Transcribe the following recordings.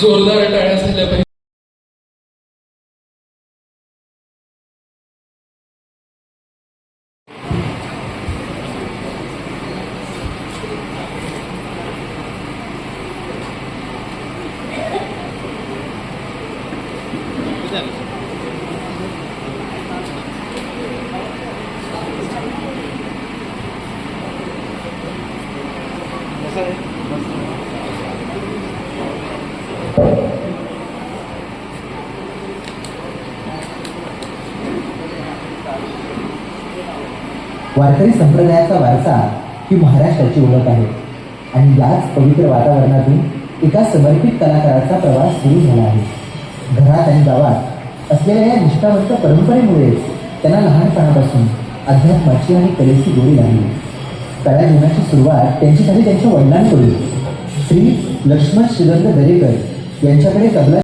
जोरदार टाळ्या झाल्या पाहिजे वारकरी संप्रदायाचा वारसा ही महाराष्ट्राची ओळख आहे. आणि याच पवित्र वातावरणातून एका समर्पित कलाकाराचा प्रवास सुरू झाला आहे. घरात आणि गावात असलेल्या या निष्ठावंत परंपरेमुळे त्यांना लहानपणापासून अध्यात्माची आणि कलेची गोडी लागली. कला जीवनाची सुरुवात त्यांची झाली त्यांच्या वडिलांकडून. श्री लक्ष्मण श्रीरंग दरेकर यांच्याकडे तबला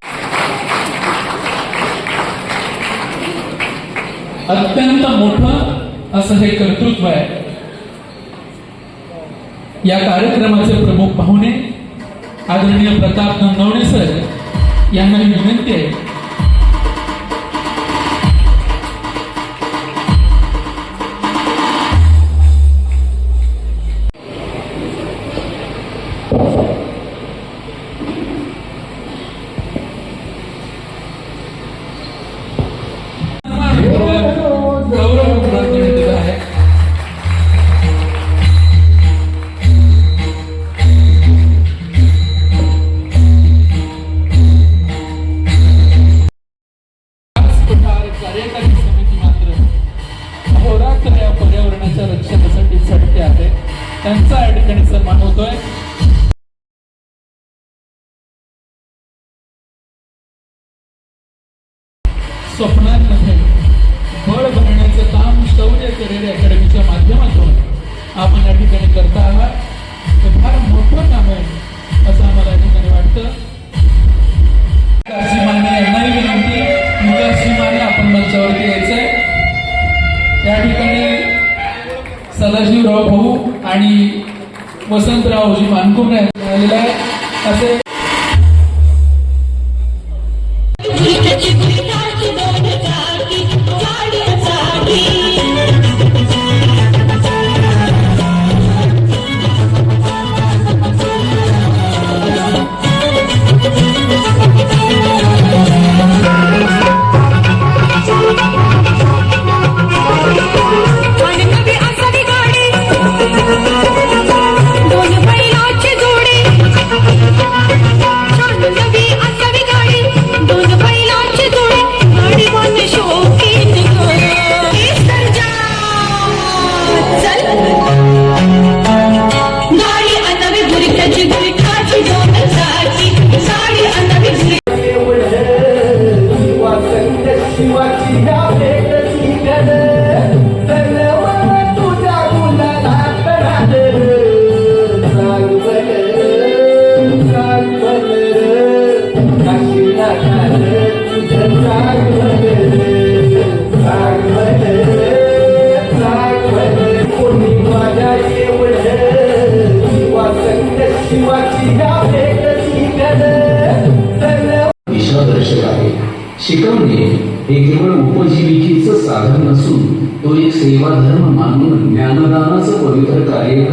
अत्यंत मोठं असं हे कर्तृत्व आहे. या कार्यक्रमाचे प्रमुख पाहुणे आदरणीय प्रताप नंदवणे सर यांना विनंती आहे ठिकाणी सन्मान होतोय स्वप्नांमध्ये वसंतरावजी मानकुमरे आलेला आहे असे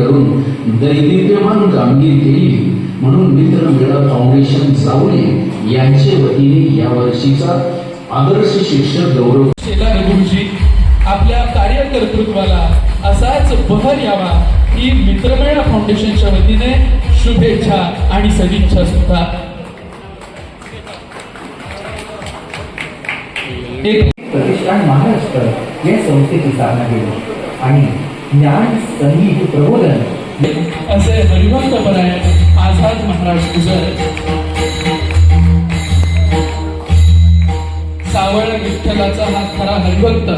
करून दैदिप्यमान कामगिरी केली म्हणून मित्र मेळा फाउंडेशन जावणे यांच्या वतीने या वर्षीचा आदर्श शिक्षक गौरव गुरुजी आपल्या कार्यकर्तृत्वाला असाच बहर यावा. ही मित्रमेळा फाउंडेशनच्या वतीने शुभेच्छा आणि सदिच्छा सुद्धा. एक प्रतिष्ठान महाराष्ट्र या संस्थेची स्थापना केली आणि ज्ञान संगीत प्रबोधन. असे हरिभक्त परायण आझाद महाराज गुजर सावळ विठ्ठलाचा हा खरा हरिभक्त.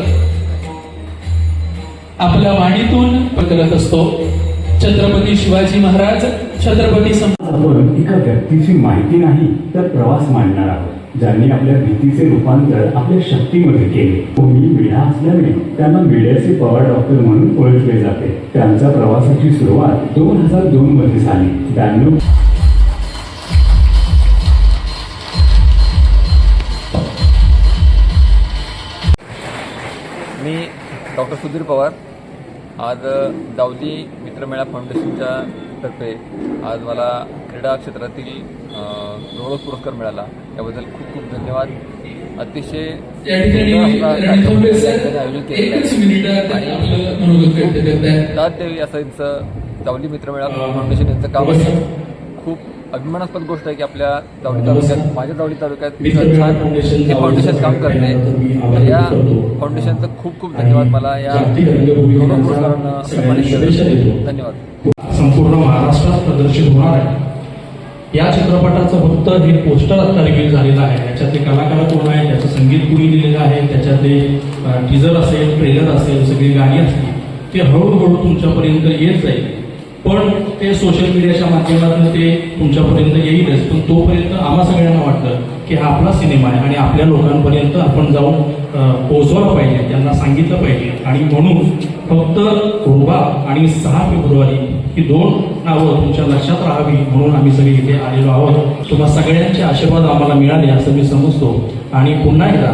आपल्या वाणीतून करत असतो. छत्रपती शिवाजी महाराज छत्रपती सं आपण एका व्यक्तीची माहिती नाही तर प्रवास मांडणार आहोत. ज्यांनी आपल्या भीतीचे रूपांतर आपल्या शक्तीमध्ये केले. कोणी मीडिया असल्याने त्यांना मीडियाचे पवार डॉक्टर म्हणून ओळखले जाते. त्यांच्या प्रवासाची सुरुवात दोन हजार दोन मध्ये झाली. ब्याण्णव मी डॉक्टर सुधीर पवार. आज अ, दावली मित्रमेळा फाउंडेशनच्या तर्फे आज मला क्रीडा क्षेत्रातील गौरव पुरस्कार मिळाला. याबद्दल खूप खूप धन्यवाद. अतिशय आयोजित केलेला आणि दाद देवी असं यांचं दावली मित्रमेळा फाउंडेशन यांचं काम खूप अभिमानास्पद गोष्ट आहे की आपल्या दावली तालुक्यात माझ्या दावली तालुक्यात छान हे फाउंडेशन काम करते. या फाउंडेशनचं खूप खूप धन्यवाद. मला या पुरस्कारांना धन्यवाद. संपूर्ण महाराष्ट्रात प्रदर्शित होणार आहे. या चित्रपटाचं फक्त हे पोस्टर आता रिव्हील झालेलं आहे. त्याच्यातले कलाकार कोण आहे त्याचं संगीत कुणी दिलेलं आहे? त्याच्यातले टीजर असेल ट्रेलर असेल सगळी गाणी असतील ते हळूहळू तुमच्यापर्यंत येत जाईल. पण ते सोशल मीडियाच्या माध्यमातून ते तुमच्यापर्यंत येईलच. पण तोपर्यंत आम्हा सगळ्यांना वाटलं की हा आपला सिनेमा आहे आणि आपल्या लोकांपर्यंत आपण जाऊन अं, पोहोचवलं पाहिजे त्यांना सांगितलं पाहिजे. आणि म्हणून फक्त गोवा आणि सहा फेब्रुवारी ही दोन नावं तुमच्या लक्षात राहावी म्हणून आम्ही सगळे इथे आलेलो आहोत. तुम्हा सगळ्यांचे आशीर्वाद आम्हाला मिळाले असं मी समजतो. आणि पुन्हा एकदा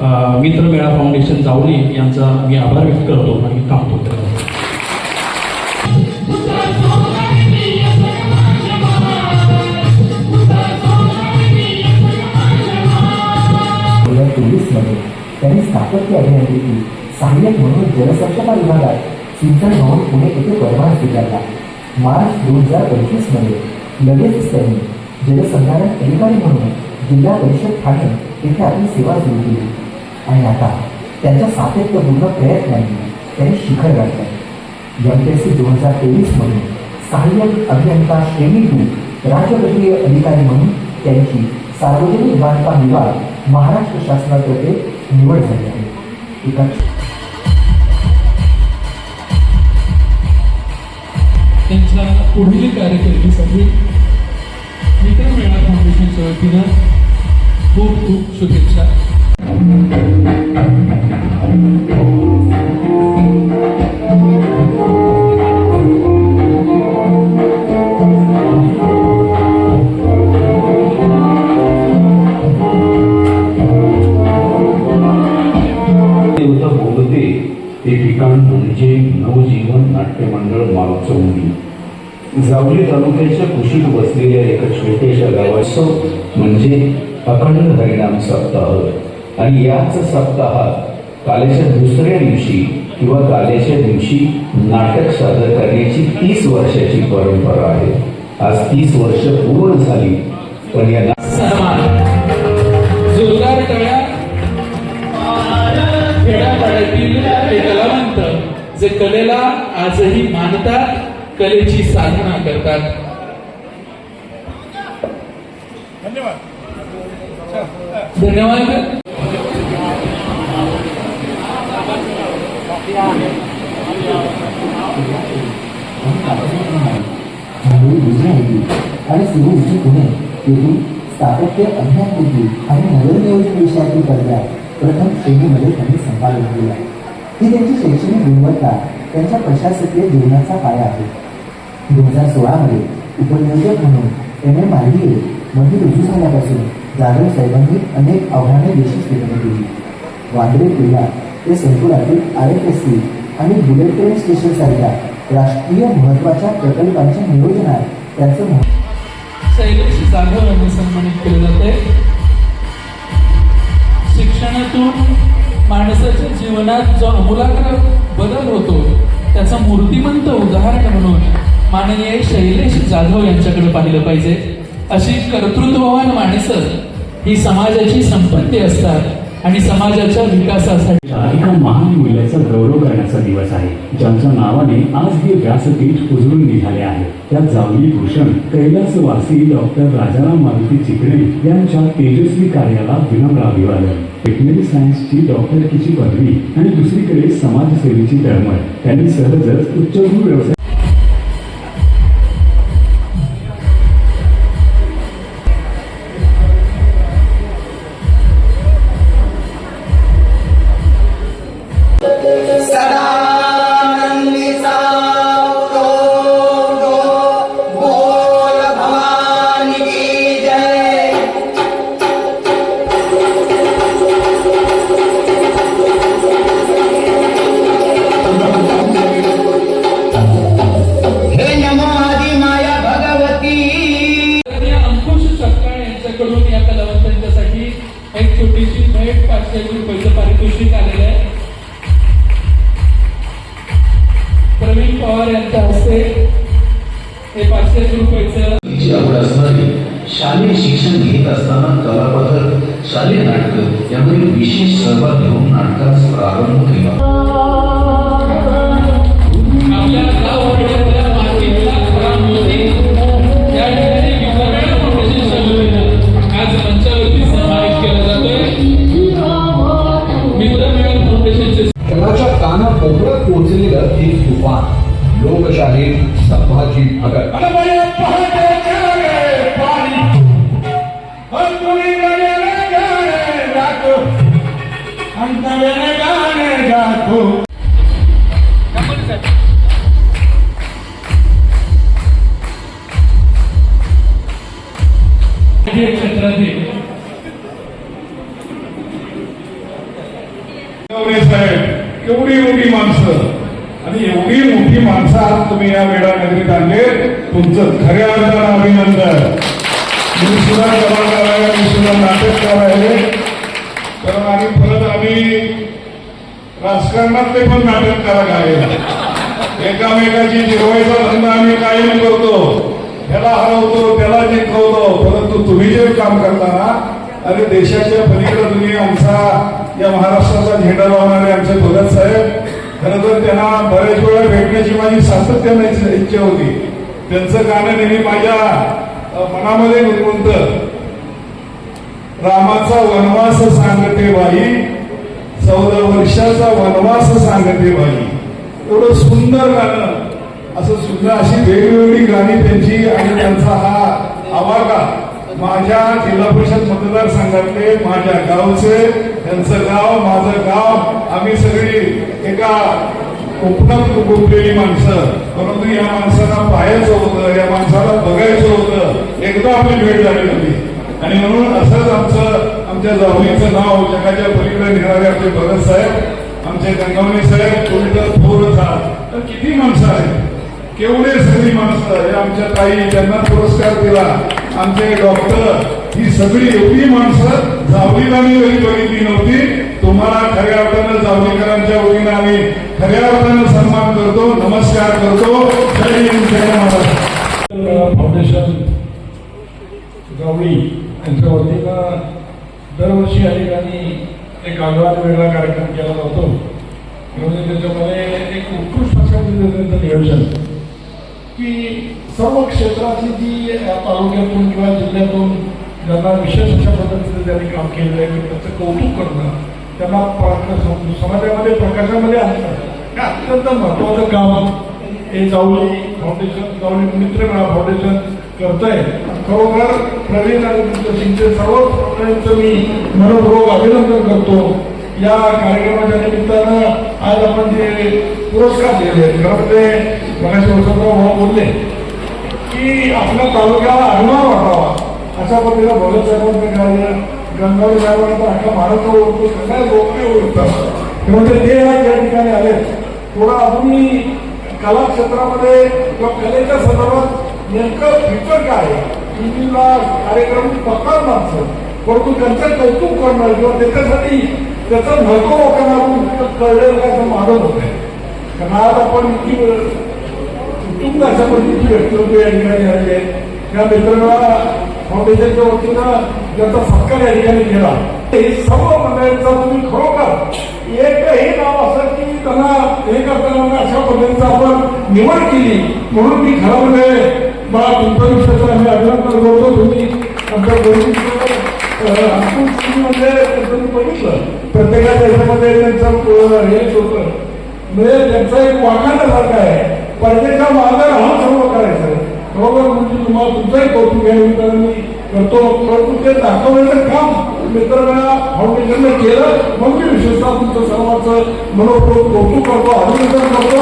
अं, मित्रमेळा फाउंडेशन जावली यांचा मी आभार व्यक्त करतो आणि थांबतो. दोन हजार त्यांनी स्थापत्य अभियांत्रिकी सहाय्यक म्हणून जलसंपदा विभागात सिंचन भवन पुणे येथे परवाना स्वीकारला मार्च दोन हजार पंचवीसमध्ये लगेच त्यांनी जलसंधारण अधिकारी म्हणून जिल्हा परिषद ठाणे येथे आपली सेवा सुरू केली. आणि आता त्यांच्या सातत्यपूर्ण प्रयत्नांनी त्यांनी शिखर गाठले. एम पी एस सी दोन हजार तेवीसमध्ये सहाय्यक अभियंता श्रेणी टू राज्यपत्रीय अधिकारी म्हणून त्यांची सार्वजनिक बांधकाम विभाग महाराष्ट्र शासनातर्फे निवड झाली आहे. एका त्यांच्या पुढील कारकिर्दीसाठी मित्रमेळा फाउंडेशनच्या वतीनं खूप खूप शुभेच्छा. कुशीत बसलेल्या एका छोट्याशा गावाचं म्हणजे अखंड हरिणाम सप्ताह. आणि याच सप्ताहात काल्याच्या दुसऱ्या दिवशी किंवा काल्याच्या दिवशी नाटक सादर करण्याची तीस वर्षाची परंपरा आहे. आज तीस वर्ष पूर्ण झाली पण या ते कलावंत जे कलेला आजही मानतात कलेची साधना करतात. धन्यवाद. आणि सुरू पुणे येथील स्थापत्य अभियांत्रिकी आणि नगरनियोजन विषयातील दर्जा प्रथम श्रेणीमध्ये त्यांनी संपादन केला ही त्यांची शैक्षणिक गुणवत्ता त्यांच्या प्रशासकीय जीवनाचा पाया आहे. दोन हजार सोळामध्ये उपनियोजक म्हणून एम ए आयमध्ये रुजू झाल्यापासून जाधव साहेबांनी अनेक आव्हाने देशी स्वीकारली केली वांद्रे किल्ला ते संकुलातील आर एफ एस सी आणि बुलेट ट्रेन स्टेशनसारख्या राष्ट्रीय महत्त्वाच्या प्रकल्पांच्या नियोजनात त्याचं महत्त्व शैलेश जाधव यांनी सन्मानित केले जाते शिक्षणातून माणसाच्या जीवनात जो अमूलाग्र बदल होतो त्याचं मूर्तिमंत उदाहरण म्हणून माननीय शैलेश जाधव यांच्याकडे पाहिलं पाहिजे. अशी कर्तृत्ववान माणसं ही समाजाची संपत्ती असतात आणि समाजाच्या विकासासाठी. एका महान मूल्याचा गौरव करण्याचा दिवस आहे. ज्यांच्या नावाने आज हे व्यासपीठ उजळून निघाले आहे. त्यात जावली भूषण कैलासवासी डॉक्टर राजाराम मारुती चिकणे यांच्या तेजस्वी कार्याला विनम्र अभिवादन. टेक्निकल सायन्सची डॉक्टरकीची पदवी आणि दुसरीकडे समाजसेवेची तळमळ. त्यांनी सहजच उच्चभ्रू व्यवसाय नाटक यामध्ये विशेष सहभाग घेऊन नाटकाचा प्रारंभ केला आपल्या आज काना पोहोचलेलं एक तुफान लोकशाही संभाजी भगत क्षेत्रातील राजकारणातले पण नाटक करायला आहे एकामेकाची जिरवायचा धंदा आम्ही कायम करतो. त्याला हरवतो त्याला जिंकवतो. परंतु तुम्ही जे काम करता ना अरे देशाच्या पलीकडे तुम्ही आमचा या महाराष्ट्राचा झेंडा लावणारे आमचे भगत साहेब खरं तर त्यांना बऱ्याच वेळा भेटण्याची माझी सातत्याने इच्छा- होती. त्यांचं गाणं नेहमी माझ्या मनामध्ये गुणगुंत रामाचा वनवास सांगते बाई चौदा वर्षाचा वनवास सांगते बाई. एवढं सुंदर गाणं. असं सुंदर अशी वेगवेगळी गाणी त्यांची आणि त्यांचा हा आवाका माझ्या जिल्हा परिषद मतदारसंघातले माझ्या गावचे त्यांचं गाव माझं गाव आम्ही सगळी एका कोकणात गोपलेली माणसं. परंतु या माणसाला पाहायचं होतं या माणसाला बघायचं होतं. एकदा आपली भेट झाली होती. आणि म्हणून असंच आमचं आमच्या जावळीचं नाव जगाच्या पलीकडे नेणारे आमचे भगत साहेब आमचे गंगावणे साहेब उलट थोर तर किती माणसं आहेत? केवढे सगळी माणसं हे आमच्या ताई ज्यांना पुरस्कार दिला आमचे डॉक्टर ही सगळी एवढी माणसं जावळीला मी कधी बघितली नव्हती. तुम्हाला खऱ्या अर्थानं जावळीकरांच्या वतीनं आम्ही खऱ्या अर्थानं सन्मान करतो नमस्कार करतो. जय हिंद जय महाराष्ट्र. फाउंडेशन गवळी यांच्या वतीनं दरवर्षी या ठिकाणी एक आगळा वेगळा कार्यक्रम केला जातो. म्हणजे त्याच्यामध्ये एक उत्कृष्ट अशा नियोजन. की सर्व क्षेत्रातली जी तालुक्यातून किंवा जिल्ह्यातून ज्यांना विशेष अशा पद्धतीचं त्यांनी काम केलेलं आहे म्हणजे त्याचं कौतुक करणं त्यांना प्रकाश समाजामध्ये प्रकाशामध्ये आणणं हे अत्यंत महत्वाचं काम हे जावली फाउंडेशन जावली मित्रमेळा फाउंडेशन करत आहे खरोखर प्रवीण आणि सिंगचे सर्व फाउंडेशनचं मी मनपूर्वक अभिनंदन करतो. या कार्यक्रमाच्या निमित्तानं आज आपण जे पुरस्कार दिले खरं ते मगाशी वसंतराव भाऊ बोलले की आपल्या तालुक्याला अभिमान वाटावा. अशा पद्धतीनं भगत साहेबांनी कार्य गंगावी साहेबांना तर अख्खा महाराष्ट्र ओळखतो सगळ्या लोक ओळखतात म्हणजे ते या ठिकाणी आले थोडा अजूनही कला क्षेत्रामध्ये किंवा कलेच्या संदर्भात नेमकं फ्युचर काय आहे? टीव्हीला कार्यक्रम बघणार माणसं. परंतु त्यांचं कौतुक करणं किंवा त्याच्यासाठी त्याचं महत्त्व लोकांना कळलेलं काय असं माझं होत. आहे कारण आज आपण इतकी कुटुंब अशा पद्धतीची व्यक्तिमत्व या ठिकाणी आलेली आहे. त्या मित्रांना फाउंडेशनच्या वतीनं ज्याचा सत्कार या ठिकाणी केला. हे सर्व मंडळींचा तुम्ही खरोखर एक हे नाव असं की त्यांना हे करताना अशा पद्धतीचा आपण निवड केली. म्हणून मी खरं म्हणजे मला तुमच्या विषयाचं आम्ही अभिनंदन करतो तुम्ही. आमच्या गोष्टी म्हणजे तुम्ही बघितलं. प्रत्येका त्याच्यामध्ये त्यांचं हेच होतं. म्हणजे त्यांचा एक वाखाण्यासारखा आहे. परदेशा मागे राहून सर्व करायचं. बरोबर म्हणजे तुम्हाला तुमचंही कौतुक या निमित्तानं मी करतो. परंतु ते दाखवण्याचं काम मित्रांना फाउंडेशनने केलं. मग मी विशेषतः तुमचं सर्वांचं मनोपूर्वक कौतुक करतो अभिनंदन करतो.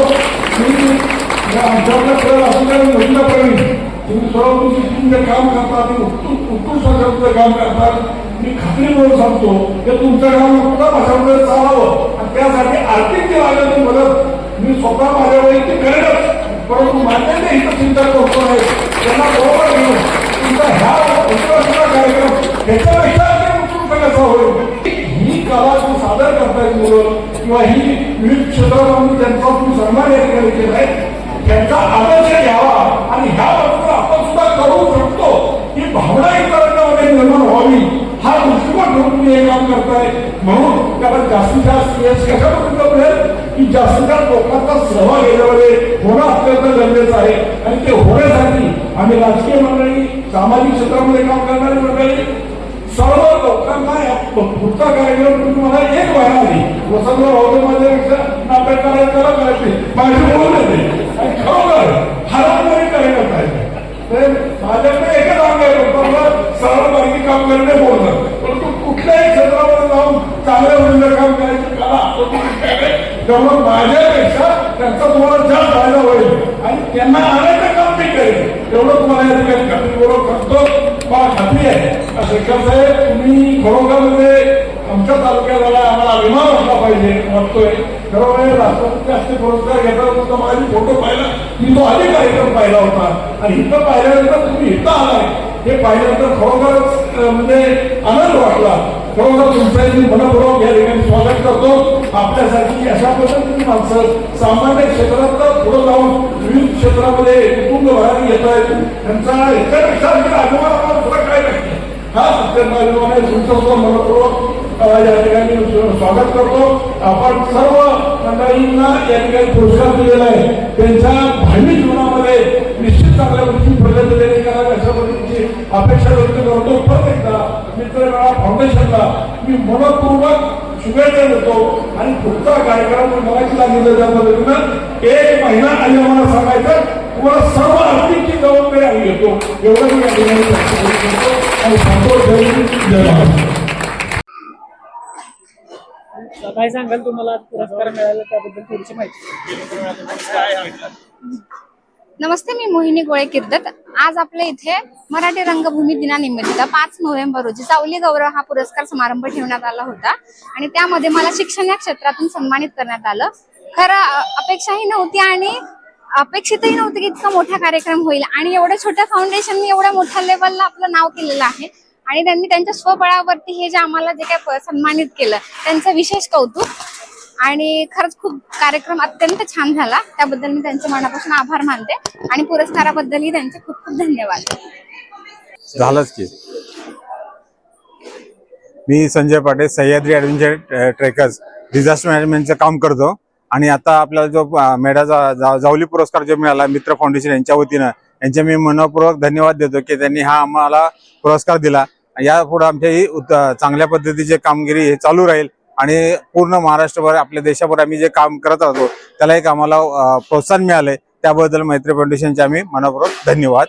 मी या आमच्याकडे खेळ तुम्ही सर्व तुमचे काम करता आणि उत्कृष्ट तुमचं काम करतात मी खात्री म्हणून सांगतो की तुमचं काम उत्तम अशामध्ये चालावं. आणि त्यासाठी आर्थिक जे लागेल मदत मी स्वतः माझ्या वैयक्तिक करेनच परंतु माझ्या हित चिंता करतो आहे त्यांना बरोबर घेऊन तुमचा ह्या उत्कृष्ट कार्यक्रम ह्याच्यापेक्षा उत्कृष्ट कसा होईल ही कला तू सादर करतायत मुलं किंवा ही विविध क्षेत्रामध्ये त्यांचा तू सन्मान या ठिकाणी केलाय. त्यांचा आदर्श घ्यावा आणि ह्या बाबतीत आपण सुद्धा करू शकतो. ही भावना इतरांमध्ये निर्माण व्हावी. हा दृष्टिकोन ठेवून मी हे काम करताय. म्हणून त्याला जास्तीत जास्त यश कशापर्यंत मिळेल? की जास्तीत जास्त लोकांचा सहभाग याच्यामध्ये होणं अत्यंत गरजेचं आहे. आणि ते होण्यासाठी आम्ही राजकीय मंडळी सामाजिक क्षेत्रामध्ये काम करणारी मंडळी सर्व लोकांना पुढचा कार्यक्रम तुम्ही मला एक व्हायला आली वसंतराव होते माझ्यापेक्षा नाटक करायला त्याला करायचे माझे बोलून येते आणि खरोखर हरवणारे कार्यक्रम आहेत तर माझ्याकडे एकच अंग आहे लोकांना सरळ मार्गी काम करणे बोलतात परंतु कुठल्याही क्षेत्रावर जाऊन चांगल्या मुलीला काम करायचं कला त्यामुळे माझ्यापेक्षा त्यांचा तुम्हाला जास्त फायदा होईल. आणि त्यांना आणायचं काम मी करेल तेवढं तुम्हाला या ठिकाणी खात्रीपूर्वक करतो मला खात्री आहे. शेखर साहेब तुम्ही खरोखर म्हणजे आमच्या तालुक्यात आला आम्हाला अभिमान असला पाहिजे वाटतोय. खरोखर राष्ट्रपती असते पुरस्कार घेतला सुद्धा माझी फोटो पाहिला. मी तो आधी कार्यक्रम पाहिला होता. आणि इथं पाहिल्यानंतर तुम्ही इथं आलाय. हे पाहिल्यानंतर खरोखरच म्हणजे आनंद वाटला. खरोखर तुमचं मी मनपूर्वक या ठिकाणी स्वागत करतो. आपल्यासाठी अशा पद्धतीची माणसं सामान्य क्षेत्रात पुढे जाऊन विविध क्षेत्रामध्ये कुटुंब भरारी येत आहेत त्यांचा याच्यापेक्षा आणखी अभिमान आम्हाला काय नाही. हा अत्यंत अभिमान आहे तुमचं सुद्धा मनपूर्वक या ठिकाणी स्वागत करतो. आपण सर्व मंडळींना या ठिकाणी पुरस्कार दिलेला आहे. त्यांच्या भावी जीवनामध्ये निश्चित चांगल्या गोष्टी अपेक्षा व्यक्त करतो. परत एकदा मित्रमेळा फाउंडेशनला मी मनपूर्वक शुभेच्छा देतो आणि पुढचा कार्यक्रम मराठी सांगितलं त्या पद्धतीनं एक महिना आधी आम्हाला सांगायचं तुम्हाला सर्व आर्थिकची जबाबदारी आम्ही घेतो. एवढं मी या ठिकाणी आणि सांगतो जय काय सांगाल तुम्हाला? पुरस्कार मिळाला त्याबद्दल थोडीशी माहिती. नमस्ते मी मोहिनी गोळे किर्दत. आज आपल्या इथे मराठी रंगभूमी दिनानिमित्त पाच नोव्हेंबर रोजी सावली गौरव हा पुरस्कार समारंभ ठेवण्यात आला होता. आणि त्यामध्ये मला शिक्षण या क्षेत्रातून सन्मानित करण्यात आलं. खरं अपेक्षाही नव्हती आणि अपेक्षितही नव्हती की इतका मोठा कार्यक्रम होईल. आणि एवढ्या छोट्या फाउंडेशनने एवढ्या मोठ्या लेवलला आपलं नाव केलेलं आहे. आणि त्यांनी त्यांच्या स्वबळावरती हे जे आम्हाला जे काय सन्मानित केलं त्यांचं विशेष कौतुक. आणि खरंच खूप कार्यक्रम अत्यंत छान झाला. त्याबद्दल मी त्यांचे मनापासून आभार मानते आणि पुरस्काराबद्दलही त्यांचे खूप खूप धन्यवाद. झालंच की. मी Sanjay Patil Sahyadri adventure trekkers disaster मॅनेजमेंटचं काम करतो. आणि आता आपल्याला जो मेडाचा जावली पुरस्कार जो मिळाला मित्र फाउंडेशन यांच्या वतीनं यांचे मी मनपूर्वक धन्यवाद देतो की त्यांनी हा आम्हाला पुरस्कार दिला. यापुढे आमच्या ही चांगल्या पद्धतीची कामगिरी हे चालू राहील. आणि पूर्ण महाराष्ट्रभर आपल्या देशाभर आम्ही जे काम करत राहतो त्याला एक आम्हाला प्रोत्साहन मिळालंय. त्याबद्दल मैत्री फाउंडेशनचे आम्ही मनपूर्वक धन्यवाद.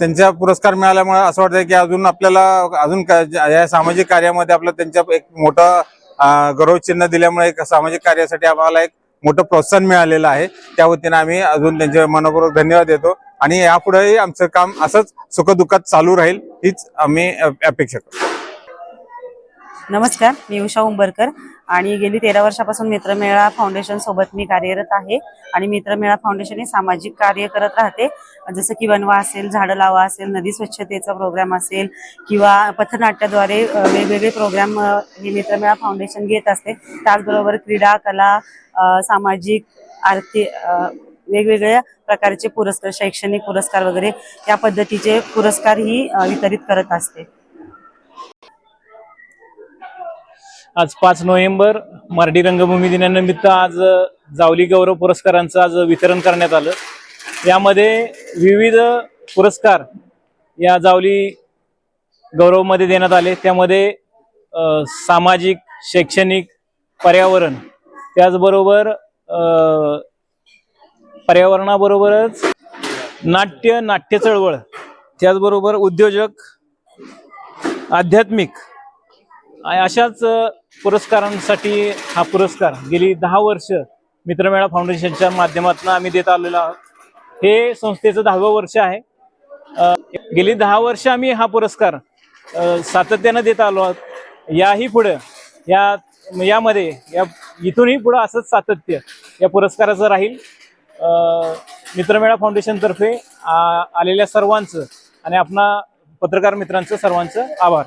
त्यांचा पुरस्कार मिळाल्यामुळे असं वाटतं की अजून आपल्याला अजून या सामाजिक कार्यामध्ये आपलं त्यांच्या एक मोठं गौरवचिन्ह दिल्यामुळे एक सामाजिक कार्यासाठी आम्हाला एक मोठं प्रोत्साहन मिळालेलं आहे. त्या वतीनं आम्ही अजून त्यांचे मनपूर्वक धन्यवाद देतो. आणि यापुढेही आमचं काम असंच सुखदुःखात चालू राहील. हीच आम्ही अपेक्षा करतो. नमस्कार मी उषा उंबरकर आणि गेली तेरा वर्षापासून मित्रमेळा फाउंडेशन सोबत मी कार्यरत आहे आणि मित्रमेळा फाउंडेशन हे सामाजिक कार्य करत राहते. जसं की वनवा असेल झाडं लावा असेल नदी स्वच्छतेचा प्रोग्राम असेल किंवा पथनाट्याद्वारे वेगवेगळे प्रोग्राम हे मित्रमेळा फाउंडेशन घेत असते. त्याचबरोबर क्रीडा कला सामाजिक आर्थिक वेगवेगळ्या प्रकारचे पुरस्कार शैक्षणिक पुरस्कार वगैरे या पद्धतीचे पुरस्कार ही वितरित करत असते. आज पाच नोव्हेंबर मराठी रंगभूमी दिनानिमित्त आज जावली गौरव पुरस्कारांचं आज वितरण करण्यात आलं. यामध्ये विविध पुरस्कार या जावली गौरवमध्ये देण्यात आले. त्यामध्ये सामाजिक शैक्षणिक पर्यावरण त्याचबरोबर पर्यावरणाबरोबरच नाट्य नाट्य चळवळ त्याचबरोबर उद्योजक आध्यात्मिक अशाच पुरस्कारांसाठी हा पुरस्कार गेली दहा वर्ष मित्रमेळा फाउंडेशनच्या माध्यमातून आम्ही देत आलेलो आहोत. हे संस्थेचं दहावं वर्ष आहे. गेली दहा वर्ष आम्ही हा पुरस्कार सातत्यानं देत आलो आहोत. याही पुढं या यामध्ये या इथूनही पुढं असंच सातत्य या पुरस्काराचं राहील. मित्रमेळा फाउंडेशनतर्फे आलेल्या सर्वांचं आणि आपणा पत्रकार मित्रांचं सर्वांचं आभार.